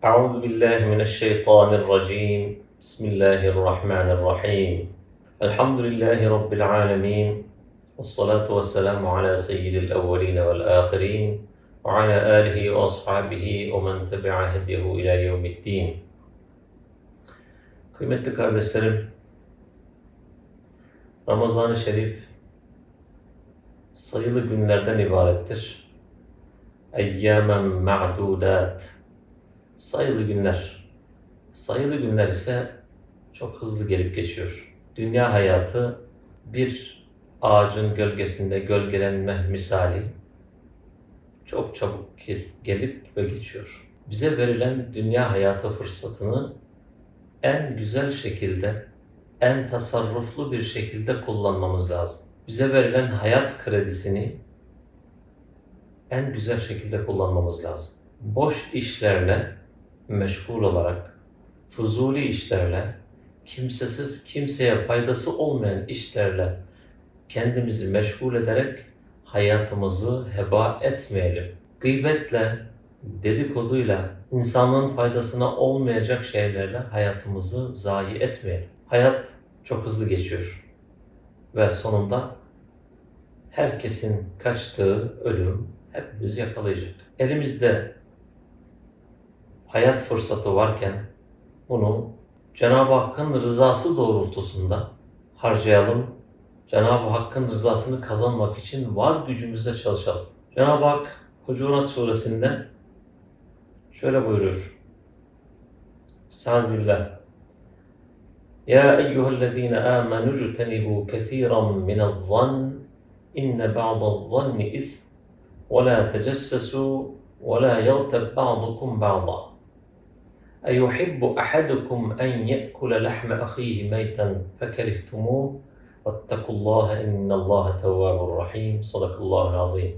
أعوذ بالله من الشيطان الرجيم. بسم الله الرحمن الرحيم. الحمد لله رب العالمين والصلاة والسلام على سيد الأولين والآخرين وعلى آله وأصحابه ومن تبع هديه إلى يوم الدين. Kıymetli kardeşlerim, Ramazan-ı Şerif sayılı günlerden ibarettir. Eyyâmen ma'dûdât sayılı günler. Sayılı günler ise çok hızlı gelip geçiyor. Dünya hayatı bir ağacın gölgesinde gölgelenme misali çok çabuk gel- gelip ve geçiyor. Bize verilen dünya hayatı fırsatını en güzel şekilde, en tasarruflu bir şekilde kullanmamız lazım. Bize verilen hayat kredisini en güzel şekilde kullanmamız lazım. Boş işlerle meşgul olarak, fuzuli işlerle, kimsesiz, kimseye faydası olmayan işlerle kendimizi meşgul ederek hayatımızı heba etmeyelim. Gıybetle, dedikoduyla, insanlığın faydasına olmayacak şeylerle hayatımızı zayi etmeyelim. Hayat çok hızlı geçiyor. Ve sonunda herkesin kaçtığı ölüm hepimizi yakalayacak. Elimizde hayat fırsatı varken bunu Cenab-ı Hakk'ın rızası doğrultusunda harcayalım. Cenab-ı Hakk'ın rızasını kazanmak için var gücümüzle çalışalım. Cenab-ı Hak Hucurat suresinde şöyle buyuruyor. Estağfirullah. Ya eyyühellezine amenu ctenibu kethiran minel-zann inne ba'da'z-zanni ism ve la tecessesu ve la yagtab ba'dukum ba'da. أيحب أحدكم أن يأكل لحم أخيه ميتا فكرهتموه واتقوا الله إن الله تواب رحيم صدق الله العظيم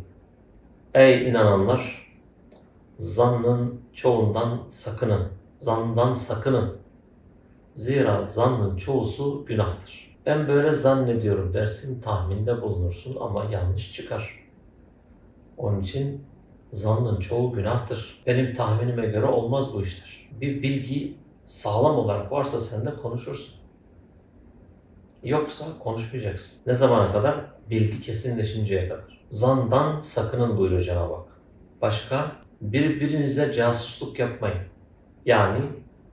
Ey inananlar! Zannın çoğundan sakının. Zandan sakının. Zira zannın çoğusu günahtır. Ben böyle zannediyorum dersin, tahminde bulunursun ama yanlış çıkar. Onun için zannın çoğu günahtır. Benim tahminime göre olmaz bu işler. Bir bilgi sağlam olarak varsa sen de konuşursun. Yoksa konuşmayacaksın. Ne zamana kadar? Bilgi kesinleşinceye kadar. Zandan sakının buyuruyor Cenab-ı Hak. Başka? Birbirinize casusluk yapmayın. Yani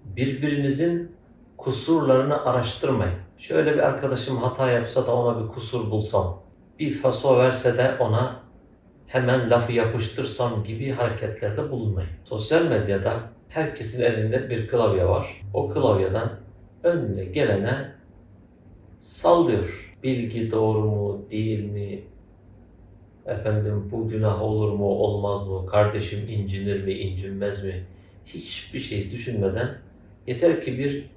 birbirinizin kusurlarını araştırmayın. Şöyle bir arkadaşım hata yapsa da ona bir kusur bulsam, bir faso verse de ona hemen lafı yapıştırsam gibi hareketlerde bulunmayın. Sosyal medyada herkesin elinde bir klavye var. O klavyeden önüne gelene sallıyor. Bilgi doğru mu, değil mi? Efendim bu günah olur mu, olmaz mı? Kardeşim incinir mi, incinmez mi? Hiçbir şey düşünmeden yeter ki bir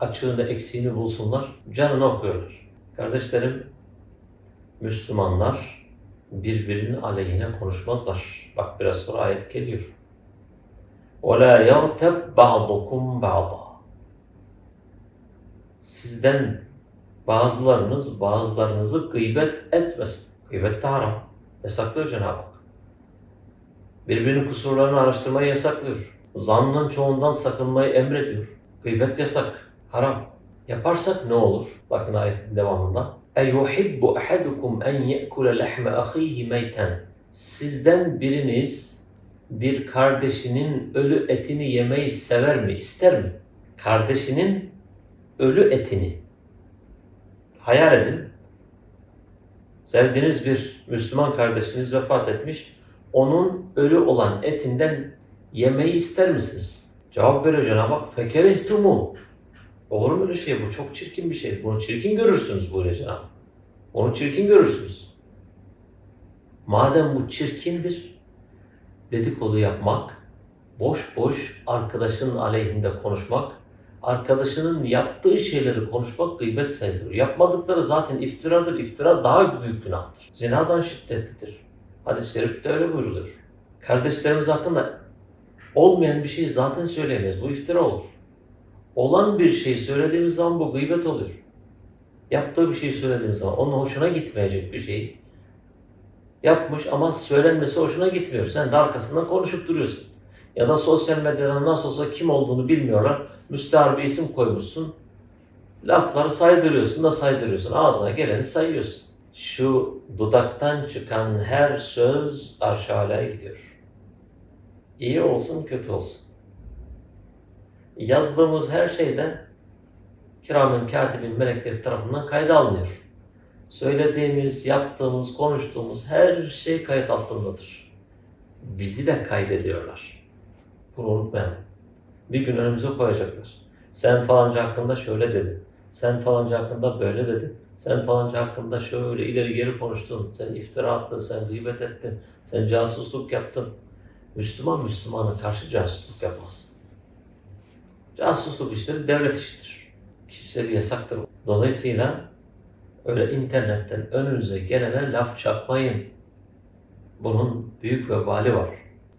açığını, eksiğini bulsunlar, canını okuyorlar. Kardeşlerim, Müslümanlar birbirinin aleyhine konuşmazlar. Bak biraz sonra ayet geliyor. وَلَا يَغْتَبْ بَعْضُكُمْ بَعْضًا Sizden bazılarınız bazılarınızı gıybet etmesin. Gıybet de haram. Yasaklıyor Cenab-ı Hak. Birbirinin kusurlarını araştırmayı yasaklıyor. Zannın çoğundan sakınmayı emrediyor. Gıybet yasak, haram. Yaparsak ne olur? Bakın ayetin devamında. اَيُحِبُّ أَحَدُكُمْ اَنْ يَأْكُلَ لَحْمَ أَخِيهِ مَيْتًا Sizden biriniz bir kardeşinin ölü etini yemeyi sever mi, ister mi? Kardeşinin ölü etini. Hayal edin. Sevdiğiniz bir Müslüman kardeşiniz vefat etmiş. Onun ölü olan etinden yemeyi ister misiniz? Cevap veriyor Cenab-ı Hak. Fekerehtumu. Olur mu öyle şey? Bu çok çirkin bir şey. Bunu çirkin görürsünüz Cenab-ı Hak. Onu çirkin görürsünüz. Madem bu çirkindir, dedikodu yapmak, boş boş arkadaşının aleyhinde konuşmak, arkadaşının yaptığı şeyleri konuşmak gıybet sayılır. Yapmadıkları zaten iftiradır. İftira daha büyük günahtır. Zinadan şiddetlidir. Hadis-i şerifte öyle buyruluyor. Kardeşlerimiz hakkında olmayan bir şeyi zaten söyleyemeyiz. Bu iftira olur. Olan bir şey söylediğimiz zaman bu gıybet oluyor. Yaptığı bir şeyi söylediğimiz zaman onun hoşuna gitmeyecek bir şeyi yapmış ama söylenmesi hoşuna gitmiyor. Sen de arkasından konuşup duruyorsun. Ya da sosyal medyadan nasıl olsa kim olduğunu bilmiyorlar. Müstahar bir isim koymuşsun. Lafları saydırıyorsun da saydırıyorsun. Ağzına geleni sayıyorsun. Şu dudaktan çıkan her söz arşalaya gidiyor. İyi olsun kötü olsun. Yazdığımız her şeyde kiramen katibin melekleri tarafından kayda alınıyor. Söylediğimiz, yaptığımız, konuştuğumuz her şey kayıt altındadır. Bizi de kaydediyorlar. Bunu unutmayalım. Bir gün önümüze koyacaklar. Sen falanca hakkında şöyle dedin. Sen falanca hakkında böyle dedin. Sen falanca hakkında şöyle ileri geri konuştun. Sen iftira attın, sen gıybet ettin. Sen casusluk yaptın. Müslüman Müslümana karşı casusluk yapmaz. Casusluk işleri devlet işidir. Kişisel yasaktır. Dolayısıyla öyle internetten önünüze gelene laf çakmayın. Bunun büyük vebali var.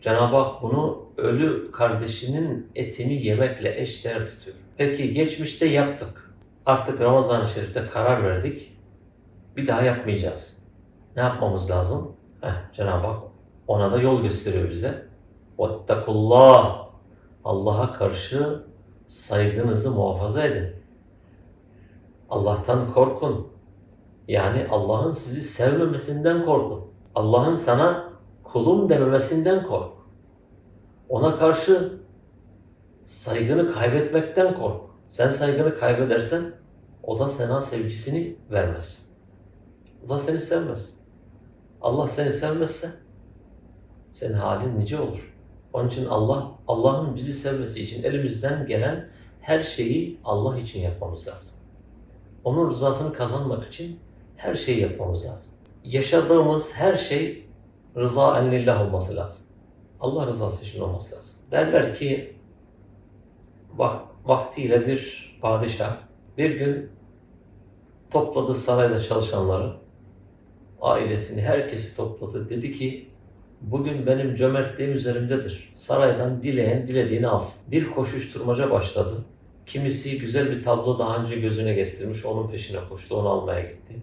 Cenab-ı Hak bunu ölü kardeşinin etini yemekle eşdeğer tutuyor. Peki geçmişte yaptık. Artık Ramazan-ı Şerif'te karar verdik. Bir daha yapmayacağız. Ne yapmamız lazım? Heh, Cenab-ı Hak ona da yol gösteriyor bize. Vettakullah. Allah'a karşı saygınızı muhafaza edin. Allah'tan korkun. Yani Allah'ın sizi sevmemesinden korkun. Allah'ın sana kulum dememesinden kork. Ona karşı saygını kaybetmekten kork. Sen saygını kaybedersen o da sana sevgisini vermez. O da seni sevmez. Allah seni sevmezse senin halin nice olur. Onun için Allah, Allah'ın bizi sevmesi için elimizden gelen her şeyi Allah için yapmamız lazım. Onun rızasını kazanmak için her şeyi yapmamız lazım. Yaşadığımız her şey rıza lillah olması lazım. Allah rızası için olması lazım. Derler ki vak vaktiyle bir padişah bir gün topladı sarayda çalışanları, ailesini, herkesi topladı. Dedi ki bugün benim cömertliğim üzerimdedir. Saraydan dileyen dilediğini alsın. Bir koşuşturmaca başladı. Kimisi güzel bir tablo daha önce gözüne kestirmiş, onun peşine koştu, onu almaya gitti.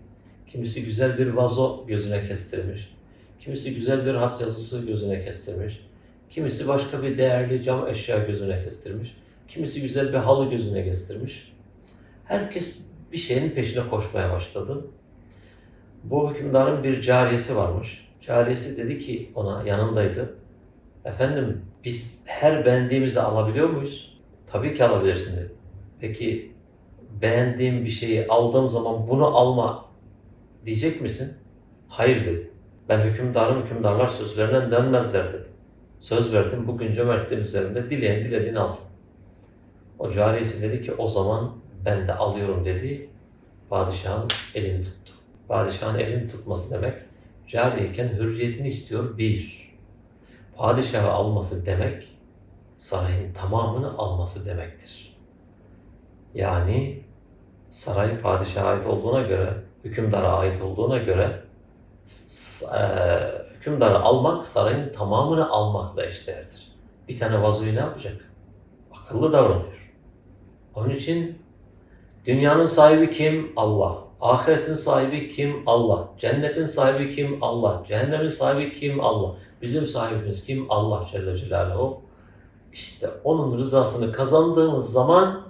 Kimisi güzel bir vazo gözüne kestirmiş. Kimisi güzel bir hat yazısı gözüne kestirmiş. Kimisi başka bir değerli cam eşya gözüne kestirmiş. Kimisi güzel bir halı gözüne kestirmiş. Herkes bir şeyin peşine koşmaya başladı. Bu hükümdarın bir cariyesi varmış. Cariyesi dedi ki ona yanındaydı. Efendim biz her beğendiğimizi alabiliyor muyuz? Tabii ki alabilirsin dedi. Peki beğendiğim bir şeyi aldığım zaman bunu alma diyecek misin? Hayır dedi. Ben hükümdarım, hükümdarlar sözlerinden dönmezler dedi. Söz verdim, bugün cömertliğim üzerinde dileyen dilediğini alsın. O cariyesi dedi ki o zaman ben de alıyorum dedi. Padişahın elini tuttu. Padişahın elini tutması demek, cariyeyken hürriyetini istiyor bir. Padişahı alması demek, sarayın tamamını alması demektir. Yani saray padişaha ait olduğuna göre, hükümdara ait olduğuna göre e, hükümdarı almak sarayın tamamını almakla eşdeğerdir. Bir tane vazoyu ne yapacak? Akıllı davranıyor. Onun için dünyanın sahibi kim? Allah. Ahiretin sahibi kim? Allah. Cennetin sahibi kim? Allah. Cehennemin sahibi kim? Allah. Bizim sahibimiz kim? Allah Celle Celaluhu. İşte onun rızasını kazandığımız zaman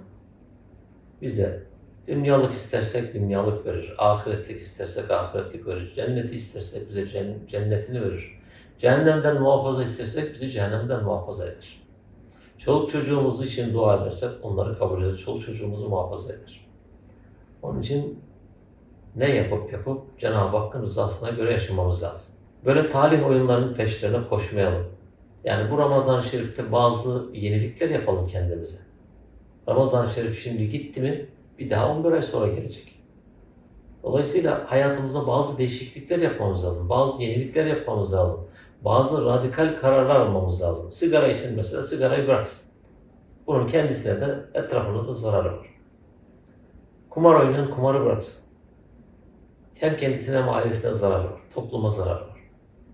bize dünyalık istersek dünyalık verir. Ahiretlik istersek ahiretlik verir. Cenneti istersek bize cennetini verir. Cehennemden muhafaza istersek bizi cehennemden muhafaza eder. Çoluk çocuğumuz için dua edersek onları kabul eder. Çoluk çocuğumuzu muhafaza eder. Onun için ne yapıp yapıp Cenab-ı Hakk'ın rızasına göre yaşamamız lazım. Böyle talih oyunlarının peşlerine koşmayalım. Yani bu Ramazan-ı Şerif'te bazı yenilikler yapalım kendimize. Ramazan-ı Şerif şimdi gitti mi bir daha 11 ay sonra gelecek. Dolayısıyla hayatımıza bazı değişiklikler yapmamız lazım. Bazı yenilikler yapmamız lazım. Bazı radikal kararlar almamız lazım. Sigara için mesela sigarayı bıraksın. Bunun kendisine de etrafında da zararı var. Kumar oynayan kumarı bıraksın. Hem kendisine hem ailesine zararı var. Topluma zararı var.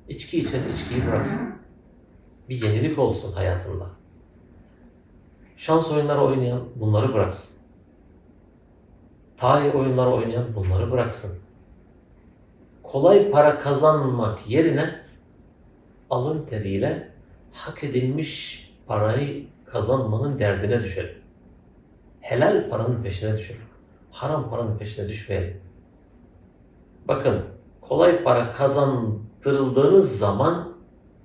İçki içen içkiyi bıraksın. Bir yenilik olsun hayatında. Şans oyunları oynayan bunları bıraksın. Tarih oyunları oynayan bunları bıraksın. Kolay para kazanmak yerine alın teriyle hak edilmiş parayı kazanmanın derdine düşelim. Helal paranın peşine düşelim. Haram paranın peşine düşmeyelim. Bakın kolay para kazandırıldığınız zaman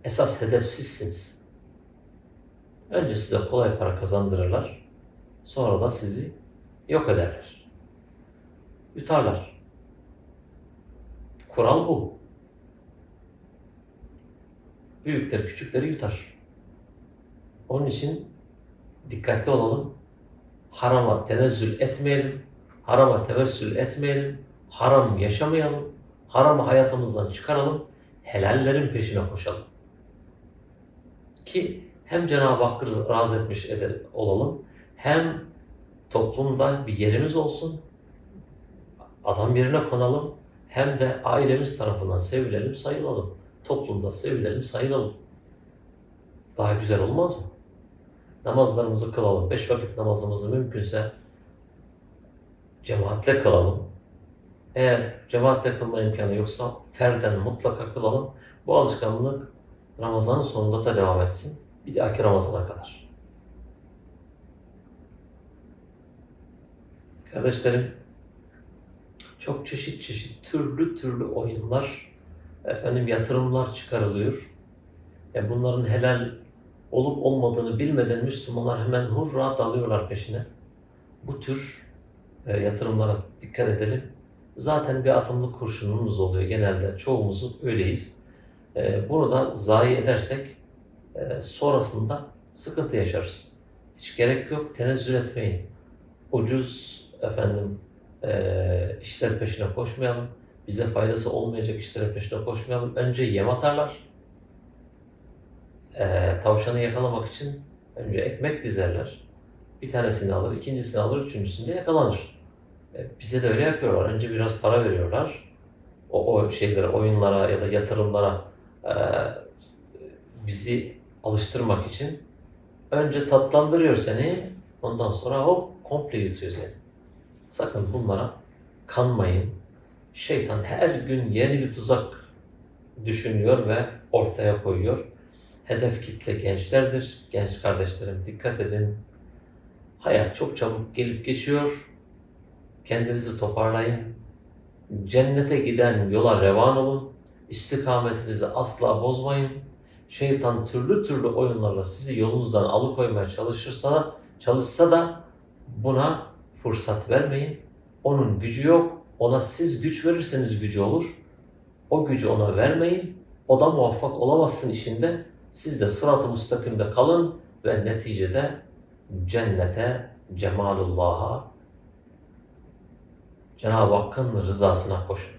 esas hedef sizsiniz. Önce size kolay para kazandırırlar. Sonra da sizi yok ederler. Yutarlar. Kural bu. Büyükler küçükleri yutar. Onun için dikkatli olalım. Harama tenezzül etmeyelim. Harama tevessül etmeyelim. Haram yaşamayalım. Haramı hayatımızdan çıkaralım. Helallerin peşine koşalım. Ki hem Cenab-ı Hakk'ı razı etmiş olalım, hem toplumda bir yerimiz olsun, adam yerine konalım, hem de ailemiz tarafından sevilelim, sayılalım. Toplumda sevilelim, sayılalım. Daha güzel olmaz mı? Namazlarımızı kılalım. Beş vakit namazımızı mümkünse cemaatle kılalım. Eğer cemaatle kılma imkanı yoksa ferden mutlaka kılalım. Bu alışkanlık Ramazan'ın sonunda da devam etsin. Bir dahaki Ramazan'a kadar. Kardeşlerim, çok çeşit çeşit türlü türlü oyunlar, efendim yatırımlar çıkarılıyor. E bunların helal olup olmadığını bilmeden Müslümanlar hemen hurra dalıyorlar peşine. Bu tür e, yatırımlara dikkat edelim. Zaten bir atımlık kurşunumuz oluyor genelde. Çoğumuz öyleyiz. E, bunu da zayi edersek e, sonrasında sıkıntı yaşarız. Hiç gerek yok. Tenezzül etmeyin. Ucuz efendim e, işler peşine koşmayalım. Bize faydası olmayacak işlere peşine koşmayalım. Önce yem atarlar. E, tavşanı yakalamak için önce ekmek dizerler. Bir tanesini alır, ikincisini alır, üçüncüsünde yakalanır. E, bize de öyle yapıyorlar. Önce biraz para veriyorlar. O, o şeylere, oyunlara ya da yatırımlara e, bizi alıştırmak için önce tatlandırıyor seni, ondan sonra hop komple yutuyor seni. Sakın bunlara kanmayın. Şeytan her gün yeni bir tuzak düşünüyor ve ortaya koyuyor. Hedef kitle gençlerdir. Genç kardeşlerim dikkat edin. Hayat çok çabuk gelip geçiyor. Kendinizi toparlayın. Cennete giden yola revan olun. İstikametinizi asla bozmayın. Şeytan türlü türlü oyunlarla sizi yolunuzdan alıkoymaya çalışırsa çalışsa da buna fırsat vermeyin. Onun gücü yok. Ona siz güç verirseniz gücü olur. O gücü ona vermeyin. O da muvaffak olamazsın işinde. Siz de sırat-ı müstakimde kalın ve neticede cennete, cemalullah'a, Cenab-ı Hakk'ın rızasına koşun.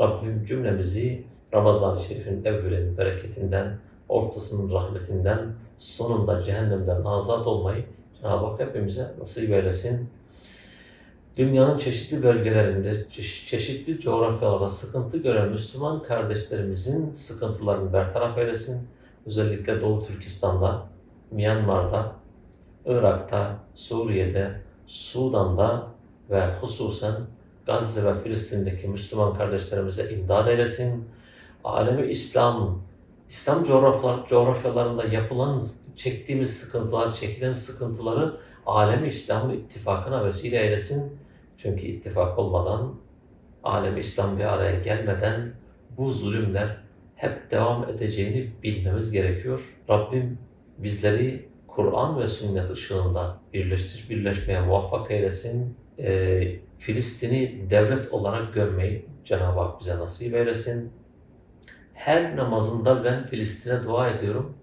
Rabbim cümlemizi Ramazan-ı Şerif'in evvelinin bereketinden, ortasının rahmetinden, sonunda cehennemden azat olmayı Cenab-ı Hak hepimize nasip eylesin. Dünyanın çeşitli bölgelerinde, çeşi- çeşitli coğrafyalarda sıkıntı gören Müslüman kardeşlerimizin sıkıntılarını bertaraf eylesin. Özellikle Doğu Türkistan'da, Myanmar'da, Irak'ta, Suriye'de, Sudan'da ve hususen Gazze ve Filistin'deki Müslüman kardeşlerimize imdad eylesin. Alemi İslam, İslam coğrafyalar, coğrafyalarında yapılan, çektiğimiz sıkıntılar, çekilen sıkıntıları alemi İslam'ın ittifakına vesile eylesin. Çünkü ittifak olmadan, alemi İslam bir araya gelmeden bu zulümler hep devam edeceğini bilmemiz gerekiyor. Rabbim bizleri Kur'an ve sünnet ışığında birleştir, birleşmeye muvaffak eylesin. Ee, Filistin'i devlet olarak görmeyi Cenab-ı Hak bize nasip eylesin. Her namazında ben Filistin'e dua ediyorum.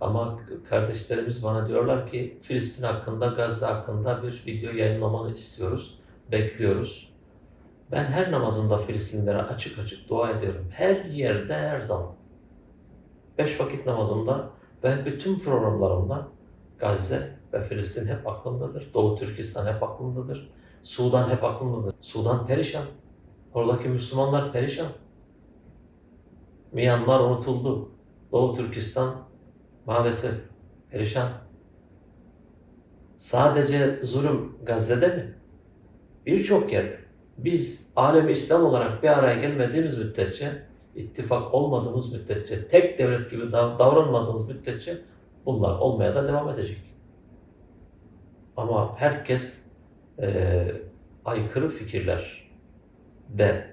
Ama kardeşlerimiz bana diyorlar ki Filistin hakkında, Gazze hakkında bir video yayınlamanı istiyoruz, bekliyoruz. Ben her namazımda Filistinlere açık açık dua ediyorum. Her yerde, her zaman. Beş vakit namazımda ben bütün programlarımda Gazze ve Filistin hep aklımdadır. Doğu Türkistan hep aklımdadır. Sudan hep aklımdadır. Sudan perişan. Oradaki Müslümanlar perişan. Myanmar unutuldu. Doğu Türkistan maalesef perişan. Sadece zulüm Gazze'de mi? Birçok yerde. Biz alemi İslam olarak bir araya gelmediğimiz müddetçe, ittifak olmadığımız müddetçe, tek devlet gibi dav- davranmadığımız müddetçe Bunlar olmaya da devam edecek. Ama herkes eee, aykırı fikirler de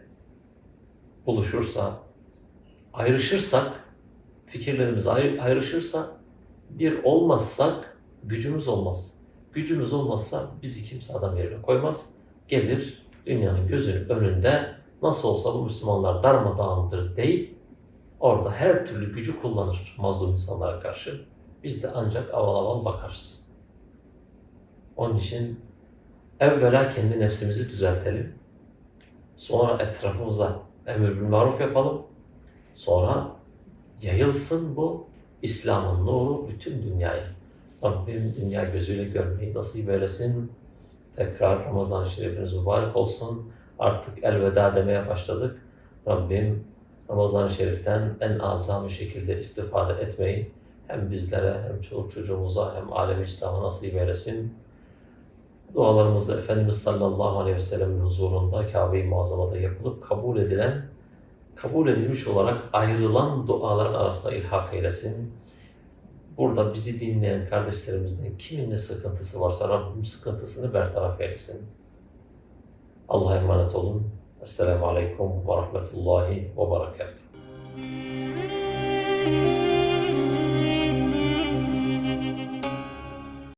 buluşursa, ayrışırsak, fikirlerimiz ayrı- ayrışırsa, bir olmazsak gücümüz olmaz. Gücümüz olmazsa bizi kimse adam yerine koymaz. Gelir dünyanın gözünün önünde nasıl olsa bu Müslümanlar darmadağındır deyip orada her türlü gücü kullanır mazlum insanlara karşı. Biz de ancak aval aval bakarız. Onun için evvela kendi nefsimizi düzeltelim. Sonra etrafımıza emir bil maruf yapalım. Sonra yayılsın bu İslam'ın nuru bütün dünyaya. Rabbim dünya gözüyle görmeyi nasip eylesin. Tekrar Ramazan-ı Şerifiniz mübarek olsun. Artık elveda demeye başladık. Rabbim Ramazan-ı Şerif'ten en azami şekilde istifade etmeyi hem bizlere hem çoluk çocuğumuza hem alem İslam'a nasip eylesin. Dualarımız Efendimiz sallallahu aleyhi ve sellem'in huzurunda Kabe-i Muazzama'da yapılıp kabul edilen, kabul edilmiş olarak ayrılan duaların arasında ilhak eylesin. Burada bizi dinleyen kardeşlerimizden kimin ne sıkıntısı varsa Rabbim sıkıntısını bertaraf eylesin. Allah'a emanet olun. Esselamu Aleyküm ve Rahmetullahi ve Berekatuhu.